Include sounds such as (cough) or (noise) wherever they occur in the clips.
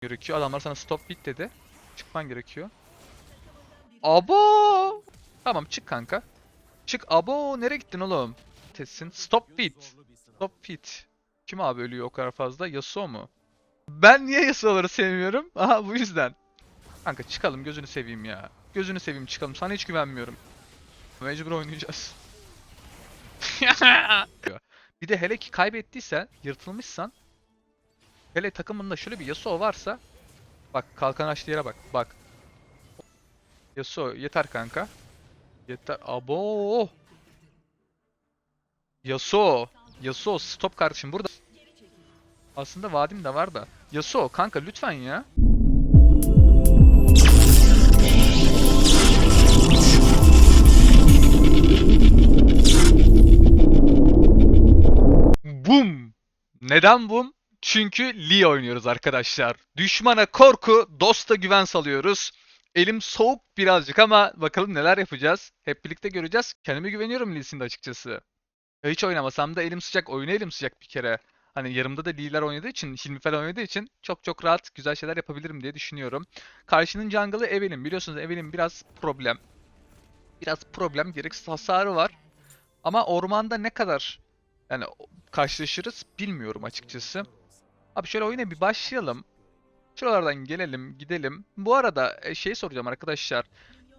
gerekiyor. Adamlar sana stop bit dedi. Çıkman gerekiyor. Abo! Tamam çık kanka. Çık abo nereye gittin oğlum? Tessin. Stop bit. Stop bit. Kim abi ölüyor o kadar fazla? Yasuo mu? Ben niye Yasuo'ları sevmiyorum? (laughs) Aha bu yüzden. Kanka çıkalım gözünü seveyim ya. Gözünü seveyim çıkalım. Sana hiç güvenmiyorum. Mecbur oynayacağız. (laughs) bir de hele ki kaybettiysen, yırtılmışsan hele takımında şöyle bir Yasuo varsa bak kalkan açtığı yere bak. Bak. Yasuo yeter kanka. Yeter. Abo. Yasuo. Yasuo stop kardeşim burada. Aslında vadim de var da. Yasuo kanka lütfen ya. Bum. Neden bum? Çünkü Lee oynuyoruz arkadaşlar. Düşmana korku, dosta güven salıyoruz. Elim soğuk birazcık ama bakalım neler yapacağız. Hep birlikte göreceğiz. Kendime güveniyorum Lee Sin'de açıkçası. Hiç oynamasam da elim sıcak, oyuna elim sıcak bir kere. Hani yarımda da Lee'ler oynadığı için, Hilmi falan oynadığı için çok çok rahat güzel şeyler yapabilirim diye düşünüyorum. Karşının jungle'ı Evelyn. Biliyorsunuz Evelyn biraz problem. Biraz problem, gereksiz hasarı var. Ama ormanda ne kadar yani karşılaşırız bilmiyorum açıkçası. Abi şöyle oyuna bir başlayalım. Şuralardan gelelim, gidelim. Bu arada şey soracağım arkadaşlar.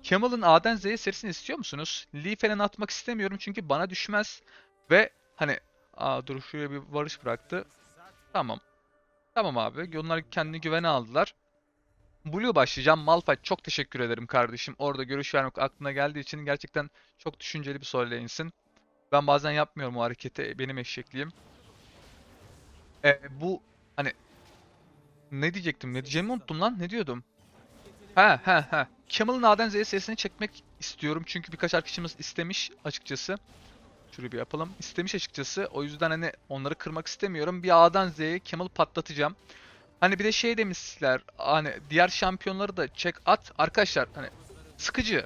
Kemal'ın A'den Z'ye serisini istiyor musunuz? Lee falan atmak istemiyorum çünkü bana düşmez. Ve hani aa dur şuraya bir varış bıraktı. Tamam. Tamam abi. Onlar kendini güvene aldılar. Blue başlayacağım. Malphite çok teşekkür ederim kardeşim. Orada görüş vermek aklına geldiği için gerçekten çok düşünceli bir soru lane'sin. Ben bazen yapmıyorum o hareketi. Benim eşekliğim. E, bu hani ne diyecektim? Ne diyeceğimi unuttum lan. Ne diyordum? Ha ha ha. Kemal'ın A'dan Z'ye sesini çekmek istiyorum. Çünkü birkaç arkadaşımız istemiş açıkçası. Şurayı bir yapalım. İstemiş açıkçası. O yüzden hani onları kırmak istemiyorum. Bir A'dan Z'ye Kemal'ı patlatacağım. Hani bir de şey demişler. Hani diğer şampiyonları da çek at. Arkadaşlar hani sıkıcı.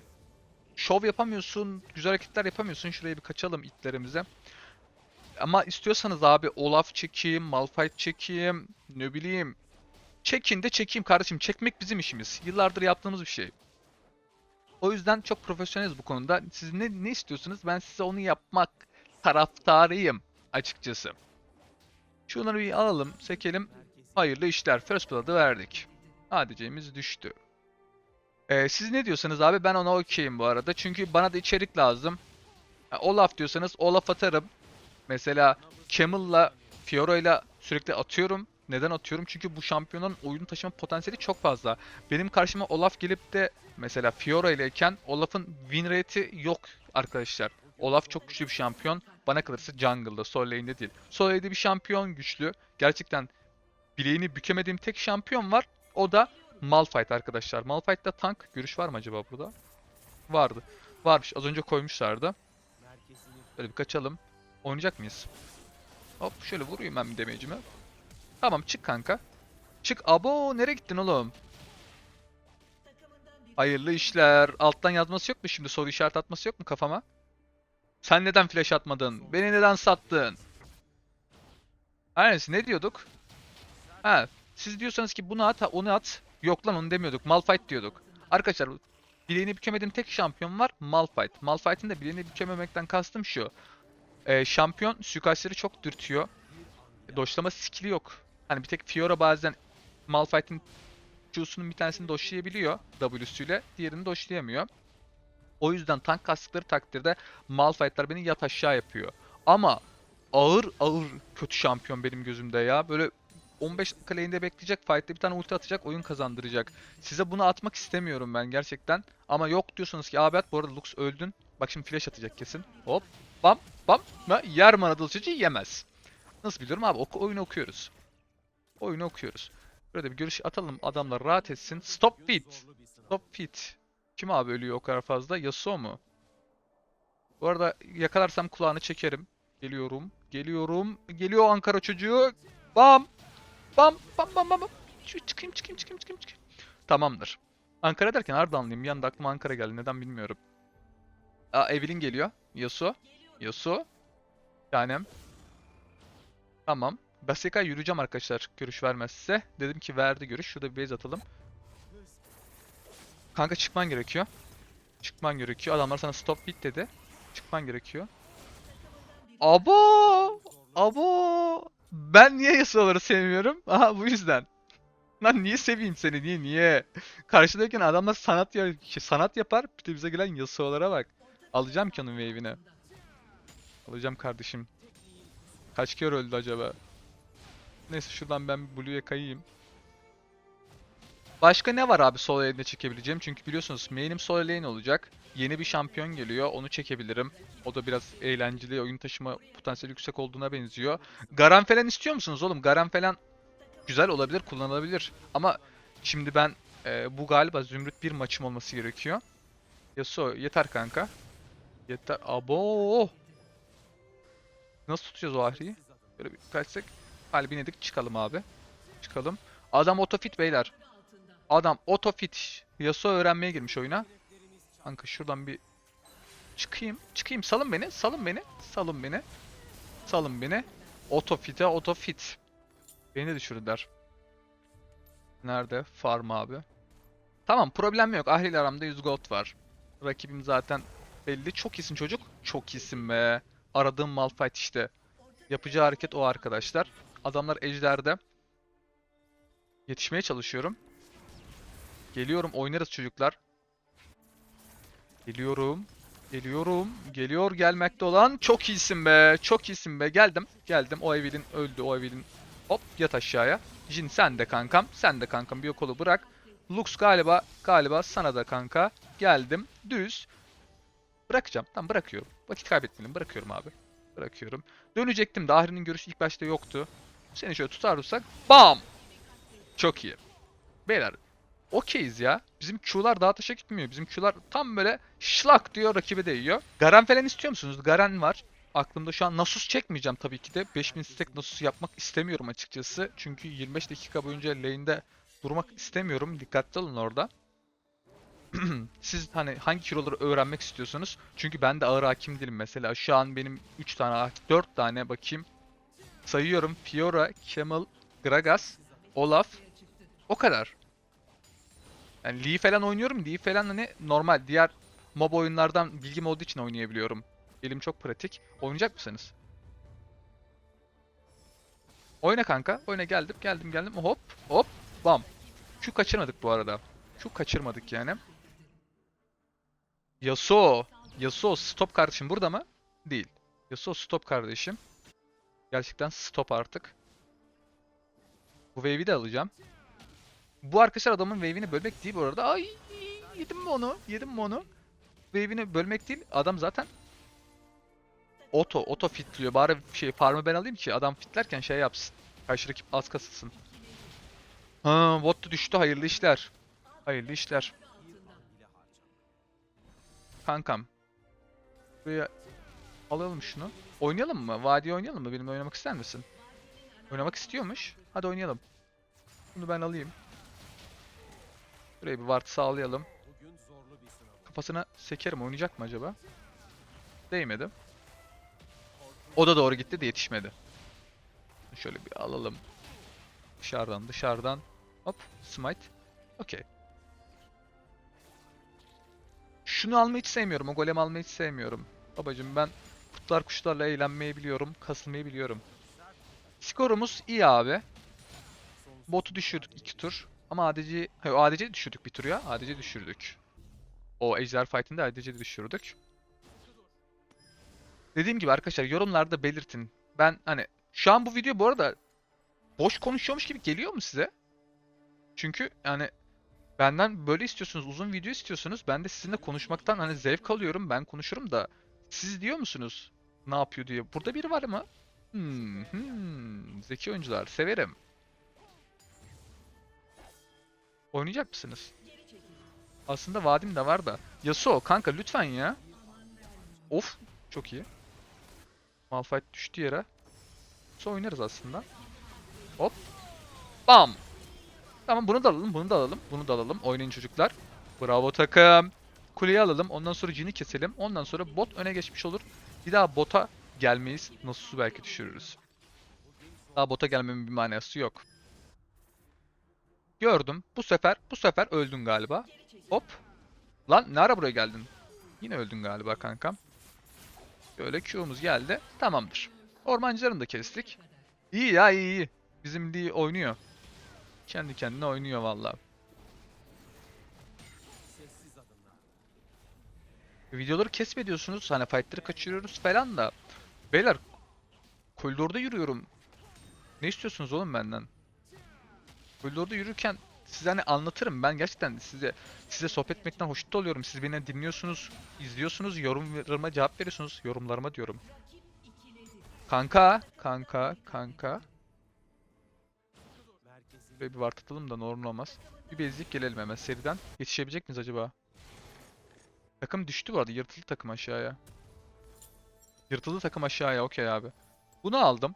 Şov yapamıyorsun. Güzel hareketler yapamıyorsun. Şuraya bir kaçalım itlerimize. Ama istiyorsanız abi Olaf çekeyim, Malphite çekeyim, ne bileyim. Çekin de çekeyim kardeşim. Çekmek bizim işimiz. Yıllardır yaptığımız bir şey. O yüzden çok profesyoneliz bu konuda. Siz ne, ne istiyorsunuz? Ben size onu yapmak taraftarıyım açıkçası. Şunları bir alalım, sekelim. Hayırlı işler. First Blood'ı verdik. ADC'miz düştü. Ee, siz ne diyorsanız abi ben ona okeyim bu arada. Çünkü bana da içerik lazım. Olaf diyorsanız Olaf atarım. Mesela Camel'la Fiora'yla sürekli atıyorum. Neden atıyorum? Çünkü bu şampiyonun oyun taşıma potansiyeli çok fazla. Benim karşıma Olaf gelip de mesela Fiora ileyken Olaf'ın win rate'i yok arkadaşlar. Olaf çok güçlü bir şampiyon. Bana kalırsa jungle'da, sol lane'de değil. Sol lane'de bir şampiyon güçlü. Gerçekten bileğini bükemediğim tek şampiyon var. O da Malphite arkadaşlar. Malphite'da tank görüş var mı acaba burada? Vardı. Varmış. Az önce koymuşlardı. Böyle bir kaçalım. Oynayacak mıyız? Hop şöyle vurayım ben damage'imi. Tamam çık kanka. Çık. Abo nereye gittin oğlum? Hayırlı işler. Alttan yazması yok mu şimdi? Soru işareti atması yok mu kafama? Sen neden flash atmadın? Beni neden sattın? Her ne diyorduk? Ha, siz diyorsanız ki bunu at, onu at. Yok lan onu demiyorduk. Malphite diyorduk. Arkadaşlar bileğini bükemediğim tek şampiyon var. Malphite. Malphite'in de bileğini bükememekten kastım şu. Ee, şampiyon suikastleri çok dürtüyor. Doşlama skill'i yok. Hani bir tek Fiora bazen Malphite'in Q'sunun bir tanesini doşlayabiliyor W'süyle. Diğerini doşlayamıyor. O yüzden tank kastıkları takdirde Malphite'lar beni yat aşağı yapıyor. Ama ağır ağır kötü şampiyon benim gözümde ya. Böyle 15 dakika lane'de bekleyecek, fight'te bir tane ulti atacak, oyun kazandıracak. Size bunu atmak istemiyorum ben gerçekten. Ama yok diyorsanız ki abi at bu arada Lux öldün. Bak şimdi flash atacak kesin. Hop bam bam. Yer mana dılçıcı yemez. Nasıl biliyorum abi? Oku, oyunu okuyoruz. Oyunu okuyoruz. Böyle bir görüş atalım adamlar rahat etsin. Stop beat. Stop beat. Kim abi ölüyor o kadar fazla? Yasuo mu? Bu arada yakalarsam kulağını çekerim. Geliyorum. Geliyorum. Geliyor Ankara çocuğu. Bam. Bam bam bam bam. çıkayım çıkayım çıkayım çıkayım çıkayım. Tamamdır. Ankara derken Ardahanlıyım. Bir anda aklıma Ankara geldi. Neden bilmiyorum. Aa Evelyn geliyor. Yasuo. Yasuo. Tanem. Tamam. Basika yürüyeceğim arkadaşlar görüş vermezse. Dedim ki verdi görüş. Şurada bir base atalım. Kanka çıkman gerekiyor. Çıkman gerekiyor. Adamlar sana stop bit dedi. Çıkman gerekiyor. Abo! Abo! Ben niye Yasuo'ları sevmiyorum? (laughs) Aha bu yüzden. Lan niye seveyim seni? Niye niye? Karşıdayken adamlar sanat ya şey, sanat yapar. Bir de bize gelen Yasuo'lara bak. Alacağım ki onun wave'ini. Alacağım kardeşim. Kaç kere öldü acaba? Neyse şuradan ben Blue'ya kayayım. Başka ne var abi solo lane'de çekebileceğim? Çünkü biliyorsunuz main'im solo lane olacak. Yeni bir şampiyon geliyor. Onu çekebilirim. O da biraz eğlenceli, oyun taşıma potansiyeli yüksek olduğuna benziyor. Garan falan istiyor musunuz oğlum? Garan falan güzel olabilir, kullanılabilir. Ama şimdi ben e, bu galiba Zümrüt bir maçım olması gerekiyor. Yasuo yeter kanka. Yeter. Abo. Nasıl tutacağız o ahriyi? Böyle bir kaçsak. Kalbine dik çıkalım abi. Çıkalım. Adam otofit beyler. Adam otofit. Yasuo öğrenmeye girmiş oyuna. Kanka şuradan bir çıkayım. Çıkayım. Salın beni. Salın beni. Salın beni. Salın beni. Otofit'e otofit. Beni de düşürdüler. Nerede? Farm abi. Tamam problem yok. Ahli ile aramda 100 gold var. Rakibim zaten belli. Çok iyisin çocuk. Çok iyisin be. Aradığım Malphite işte. Yapacağı hareket o arkadaşlar. Adamlar ejderde. Yetişmeye çalışıyorum. Geliyorum oynarız çocuklar. Geliyorum. Geliyorum. Geliyor gelmekte olan. Çok iyisin be. Çok iyisin be. Geldim. Geldim. O Evelyn öldü. O Evelyn. Hop yat aşağıya. Jin sen de kankam. Sen de kankam. Bir kolu bırak. Lux galiba galiba sana da kanka. Geldim. Düz. Bırakacağım. Tamam bırakıyorum. Vakit kaybetmeyelim. Bırakıyorum abi. Bırakıyorum. Dönecektim. Dahri'nin görüşü ilk başta yoktu. Seni şöyle tutarsak. Bam! Çok iyi. Beyler okeyiz ya. Bizim Q'lar daha taşa gitmiyor. Bizim Q'lar tam böyle şlak diyor rakibe değiyor. Garen falan istiyor musunuz? Garen var. Aklımda şu an Nasus çekmeyeceğim tabii ki de. 5000 stack Nasus yapmak istemiyorum açıkçası. Çünkü 25 dakika boyunca lane'de durmak istemiyorum. Dikkatli olun orada. (clears throat) Siz hani hangi kiloları öğrenmek istiyorsunuz? Çünkü ben de ağır hakim değilim mesela. Şu an benim 3 tane, 4 tane bakayım. Sayıyorum. Fiora, Camel, Gragas, Olaf. O kadar. Yani Lee falan oynuyorum. Lee falan hani normal diğer mob oyunlardan bilgim olduğu için oynayabiliyorum. Elim çok pratik. Oynayacak mısınız? Oyna kanka. Oyna geldim geldim geldim. Hop hop bam. Şu kaçırmadık bu arada. Şu kaçırmadık yani. Yasuo. Yasuo stop kardeşim burada mı? Değil. Yasuo stop kardeşim. Gerçekten stop artık. Bu wave'i de alacağım. Bu arkadaşlar adamın wave'ini bölmek değil bu arada. Ay yedim mi onu? Yedim mi onu? Wave'ini bölmek değil. Adam zaten Oto, oto fitliyor. Bari şey farmı ben alayım ki adam fitlerken şey yapsın. Karşı rakip az kasılsın. Ha, bot düştü. Hayırlı işler. Hayırlı işler. Kankam. Buraya alalım şunu. Oynayalım mı? Vadi oynayalım mı? Benimle oynamak ister misin? Oynamak istiyormuş. Hadi oynayalım. Bunu ben alayım. Buraya bir ward sağlayalım. Kafasına sekerim. Oynayacak mı acaba? Değmedi. O da doğru gitti de yetişmedi. Şöyle bir alalım. Dışarıdan dışarıdan. Hop. Smite. Okey. Şunu almayı hiç sevmiyorum. O golem almayı hiç sevmiyorum. Babacım ben kutlar kuşlarla eğlenmeyi biliyorum. Kasılmayı biliyorum. Skorumuz iyi abi. Botu düşürdük iki tur. Ama ADC... Hayır ADC düşürdük bir tur ya. ADC düşürdük. O Ejder Fight'inde ADC düşürdük. Dediğim gibi arkadaşlar yorumlarda belirtin. Ben hani şu an bu video bu arada boş konuşuyormuş gibi geliyor mu size? Çünkü yani benden böyle istiyorsunuz, uzun video istiyorsunuz. Ben de sizinle konuşmaktan hani zevk alıyorum. Ben konuşurum da siz diyor musunuz ne yapıyor diye. Burada biri var mı? Hmm, zeki oyuncular severim. Oynayacak mısınız? Aslında vadim de var da. Yasuo kanka lütfen ya. Of çok iyi. Malphite düştü yere. Sonra oynarız aslında. Hop. Bam. Tamam bunu da alalım, bunu da alalım, bunu da alalım. Oynayın çocuklar. Bravo takım. Kuleyi alalım. Ondan sonra Jin'i keselim. Ondan sonra bot öne geçmiş olur. Bir daha bota gelmeyiz. Nasus'u belki düşürürüz. Daha bota gelmemin bir manası yok. Gördüm. Bu sefer, bu sefer öldün galiba. Hop. Lan ne ara buraya geldin? Yine öldün galiba kankam. Böyle Q'muz geldi. Tamamdır. Ormancılarını da kestik. İyi ya iyi iyi. Bizim Lee oynuyor. Kendi kendine oynuyor vallahi. Videoları kesmediyorsunuz. Hani fightları kaçırıyoruz falan da. Beyler koridorda yürüyorum. Ne istiyorsunuz oğlum benden? Koridorda yürürken size hani anlatırım. Ben gerçekten size size sohbet etmekten hoşnut oluyorum. Siz beni dinliyorsunuz, izliyorsunuz, yorumlarıma cevap veriyorsunuz. Yorumlarıma diyorum. Kanka, kanka, kanka. Böyle bir ward atalım da normal olmaz. Bir bezlik gelelim hemen seriden. Yetişebilecek miyiz acaba? Takım düştü bu arada. Yırtıldı takım aşağıya. Yırtıldı takım aşağıya. Okey abi. Bunu aldım.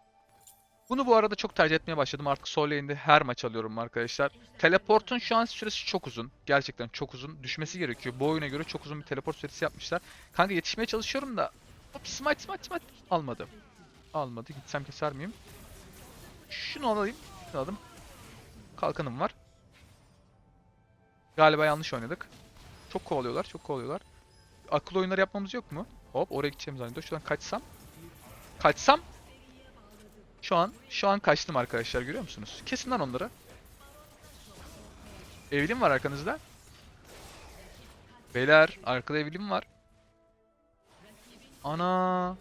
Bunu bu arada çok tercih etmeye başladım. Artık sol her maç alıyorum arkadaşlar. Teleportun şu an süresi çok uzun. Gerçekten çok uzun. Düşmesi gerekiyor. Bu oyuna göre çok uzun bir teleport süresi yapmışlar. Kanka yetişmeye çalışıyorum da. Hop smite smite smite. Almadı. Almadı. Gitsem keser miyim? Şunu alayım. Şunu aldım. Kalkanım var. Galiba yanlış oynadık. Çok kovalıyorlar. Çok kovalıyorlar. Akıl oyunları yapmamız yok mu? Hop oraya gideceğim zannediyor. Şuradan kaçsam. Kaçsam. Şu an şu an kaçtım arkadaşlar görüyor musunuz? Kesin lan onları. Evelyn var arkanızda. Beyler arkada Evelyn var. Ana.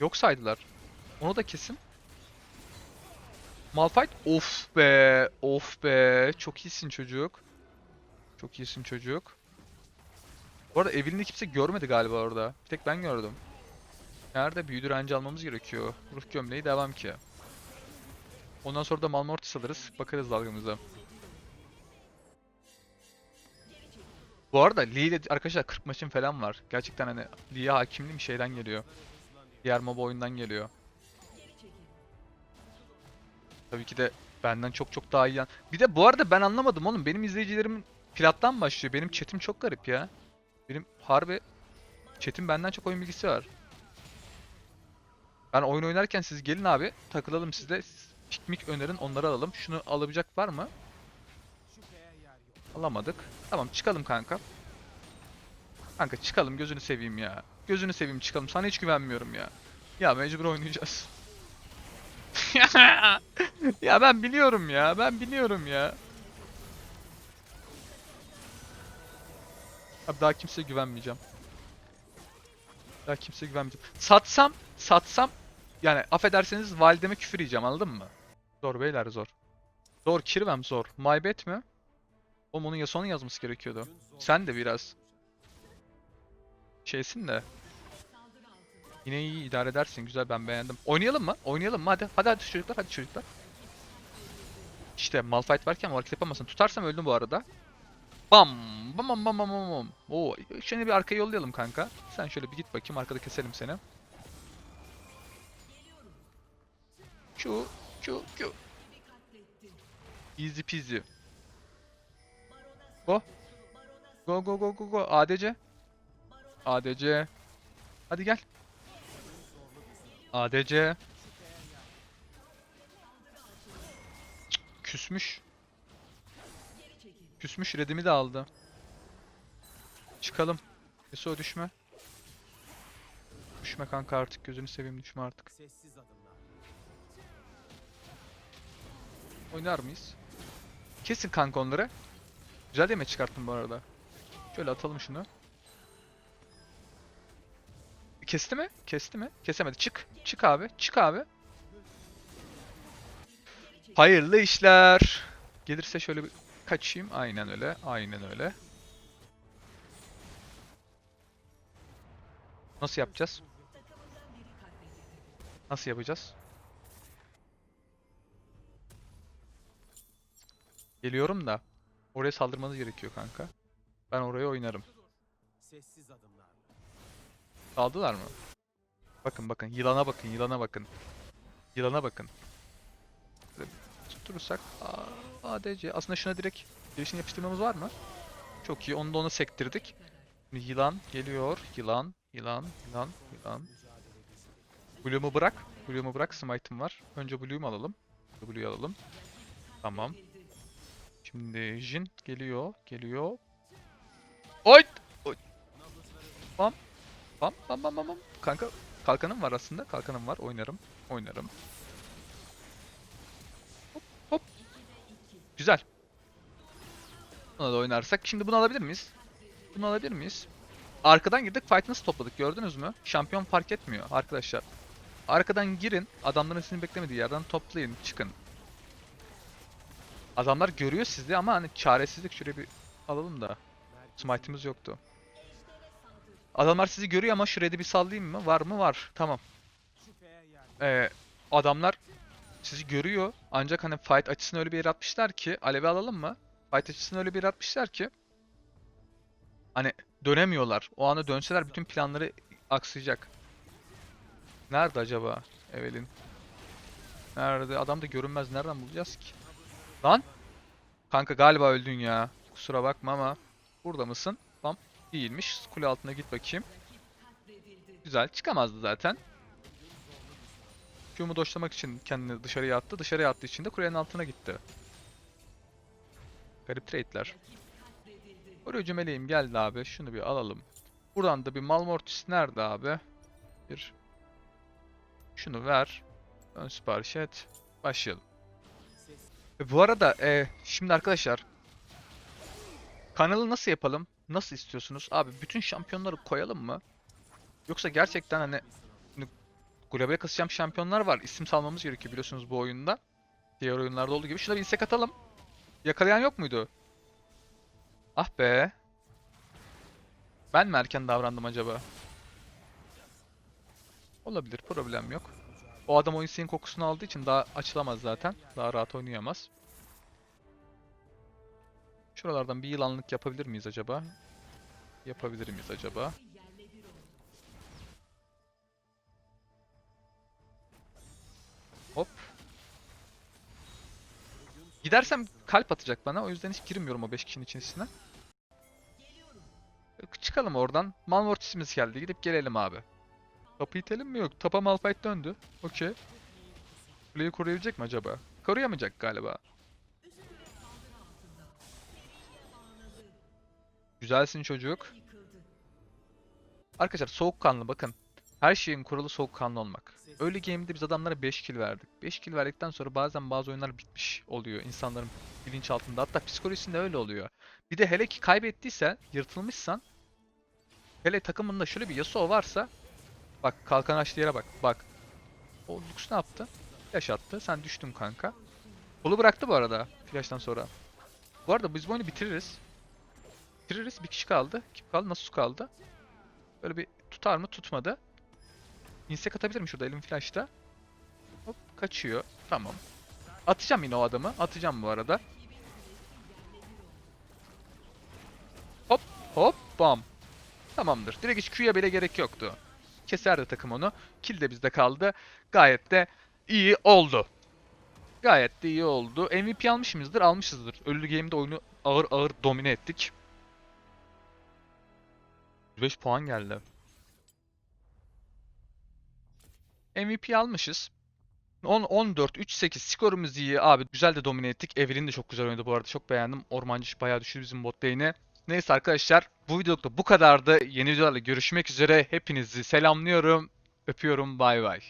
Yok saydılar. Onu da kesin. Malphite. Of be. Of be. Çok iyisin çocuk. Çok iyisin çocuk. Bu arada Evelyn'i kimse görmedi galiba orada. Bir tek ben gördüm. Nerede? Büyü direnci almamız gerekiyor. Ruh gömleği devam ki. Ondan sonra da Malmortis alırız. Bakarız dalgamıza. Bu arada Lee ile arkadaşlar 40 maçım falan var. Gerçekten hani Lee'ye hakimliğim şeyden geliyor. Diğer MOBA oyundan geliyor. Tabii ki de benden çok çok daha iyi. yan- Bir de bu arada ben anlamadım oğlum. Benim izleyicilerimin plattan başlıyor. Benim chatim çok garip ya. Benim harbi chatim benden çok oyun bilgisi var. Ben oyun oynarken siz gelin abi takılalım sizle. Pikmik önerin onları alalım. Şunu alabilecek var mı? Alamadık. Tamam çıkalım kanka. Kanka çıkalım gözünü seveyim ya. Gözünü seveyim çıkalım. Sana hiç güvenmiyorum ya. Ya mecbur oynayacağız. (laughs) (laughs) ya ben biliyorum ya. Ben biliyorum ya. Abi daha kimseye güvenmeyeceğim. Daha kimseye güvenmeyeceğim. Satsam, satsam yani affederseniz valideme küfür yiyeceğim anladın mı? Zor beyler zor. Zor kirvem zor. My bet mi? Oğlum onun Yasuo'nun yazması gerekiyordu. Sen de biraz şeysin de. Yine iyi idare edersin. Güzel ben beğendim. Oynayalım mı? Oynayalım mı? Hadi. Hadi hadi çocuklar. Hadi çocuklar. İşte Malphite varken hareket yapamasın. Tutarsam öldüm bu arada. Bam! Bam bam bam bam bam. Oo, şimdi bir arkaya yollayalım kanka. Sen şöyle bir git bakayım arkada keselim seni. Q, Q, Q. Easy peasy. Go. Go go go go go. ADC. ADC. Hadi gel. ADC. Küsmüş. Küsmüş redimi de aldı. Çıkalım. Yasuo düşme. Düşme kanka artık gözünü seveyim düşme artık. Oynar mıyız? Kesin kanka onları. Güzel yemek çıkarttım bu arada. Şöyle atalım şunu. Kesti mi? Kesti mi? Kesemedi. Çık. Çık abi. Çık abi. Hayırlı işler. Gelirse şöyle bir kaçayım. Aynen öyle. Aynen öyle. Nasıl yapacağız? Nasıl yapacağız? Geliyorum da. Oraya saldırmanız gerekiyor kanka. Ben oraya oynarım. Sessiz adımlarla. Aldılar mı? Bakın bakın yılana bakın yılana bakın. Yılana bakın. Tutturursak ADC. Aslında şuna direkt girişini yapıştırmamız var mı? Çok iyi. Onu da ona sektirdik. Yılan geliyor. Yılan, yılan, yılan, yılan. Blue'umu bırak. Blue'umu bırak. Smite'ım var. Önce Blue'umu alalım. Blue'yu alalım. Tamam. Şimdi Jin geliyor. Geliyor. Oy! Oy! Bam bam bam bam bam. Kanka kalkanım var aslında. Kalkanım var. Oynarım. Oynarım. Hop hop. Güzel. Buna da oynarsak. Şimdi bunu alabilir miyiz? Bunu alabilir miyiz? Arkadan girdik. Fight nasıl topladık gördünüz mü? Şampiyon fark etmiyor arkadaşlar. Arkadan girin. Adamların sizin beklemediği yerden toplayın. Çıkın. Adamlar görüyor sizi ama hani çaresizlik şöyle bir alalım da. Smite'imiz yoktu. Adamlar sizi görüyor ama şuraya bir sallayayım mı? Var mı? Var. Tamam. Ee, adamlar sizi görüyor. Ancak hani fight açısını öyle bir yere atmışlar ki Alevi alalım mı? Fight açısını öyle bir yere atmışlar ki hani dönemiyorlar. O anda dönseler bütün planları aksayacak. Nerede acaba Evelyn? Nerede? Adam da görünmez. Nereden bulacağız ki? Lan? Kanka galiba öldün ya. Kusura bakma ama burada mısın? Bam. Değilmiş. Kule altına git bakayım. Güzel. Çıkamazdı zaten. Q'mu doşlamak için kendini dışarıya attı. Dışarıya attığı için de kulenin altına gitti. Garip trade'ler. Koruyucu meleğim geldi abi. Şunu bir alalım. Buradan da bir Malmortis nerede abi? Bir şunu ver. Ön sipariş et. Başlayalım. E, bu arada e, şimdi arkadaşlar kanalı nasıl yapalım? Nasıl istiyorsunuz? Abi bütün şampiyonları koyalım mı? Yoksa gerçekten hani global kasacağım şampiyonlar var. İsim salmamız gerekiyor biliyorsunuz bu oyunda. Diğer oyunlarda olduğu gibi. Bir insek atalım. Yakalayan yok muydu? Ah be. Ben mi erken davrandım acaba? Olabilir. Problem yok. O adam o inseğin kokusunu aldığı için daha açılamaz zaten. Daha rahat oynayamaz. Şuralardan bir yılanlık yapabilir miyiz acaba? Yapabilir miyiz acaba? Hop. Gidersem kalp atacak bana. O yüzden hiç girmiyorum o 5 kişinin içerisine. Çıkalım oradan. Malmortis'imiz geldi. Gidip gelelim abi. Kapı itelim mi? Yok. Tapa Malphite döndü. Okey. Kuleyi koruyabilecek mi acaba? Koruyamayacak galiba. Güzelsin çocuk. Arkadaşlar soğukkanlı bakın. Her şeyin kuralı soğukkanlı olmak. Öyle game'de biz adamlara 5 kill verdik. 5 kill verdikten sonra bazen bazı oyunlar bitmiş oluyor insanların bilinçaltında. Hatta psikolojisinde öyle oluyor. Bir de hele ki kaybettiysen, yırtılmışsan hele takımında şöyle bir Yasuo varsa bak kalkan açtığı yere bak. Bak. O Lux ne yaptı? Flash attı. Sen düştün kanka. Kolu bıraktı bu arada flash'tan sonra. Bu arada biz bu oyunu bitiririz. Bitiririz. Bir kişi kaldı. Kim kaldı? Nasus kaldı. Böyle bir tutar mı? Tutmadı. Insek atabilirim şurada elim flash'ta. Hop kaçıyor. Tamam. Atacağım yine o adamı. Atacağım bu arada. Hop hop bam. Tamamdır. Direkt hiç Q'ya bile gerek yoktu. Keserdi takım onu. Kill de bizde kaldı. Gayet de iyi oldu. Gayet de iyi oldu. MVP almışımızdır, almışızdır. Ölü game'de oyunu ağır ağır domine ettik. 5 puan geldi. MVP almışız. 10 14 3 8 skorumuz iyi abi. Güzel de domine ettik. Evelyn de çok güzel oynadı bu arada. Çok beğendim. Ormancı bayağı düştü bizim bot lane'e. Neyse arkadaşlar bu videolukta bu kadardı. Yeni videolarla görüşmek üzere. Hepinizi selamlıyorum. Öpüyorum. Bay bay.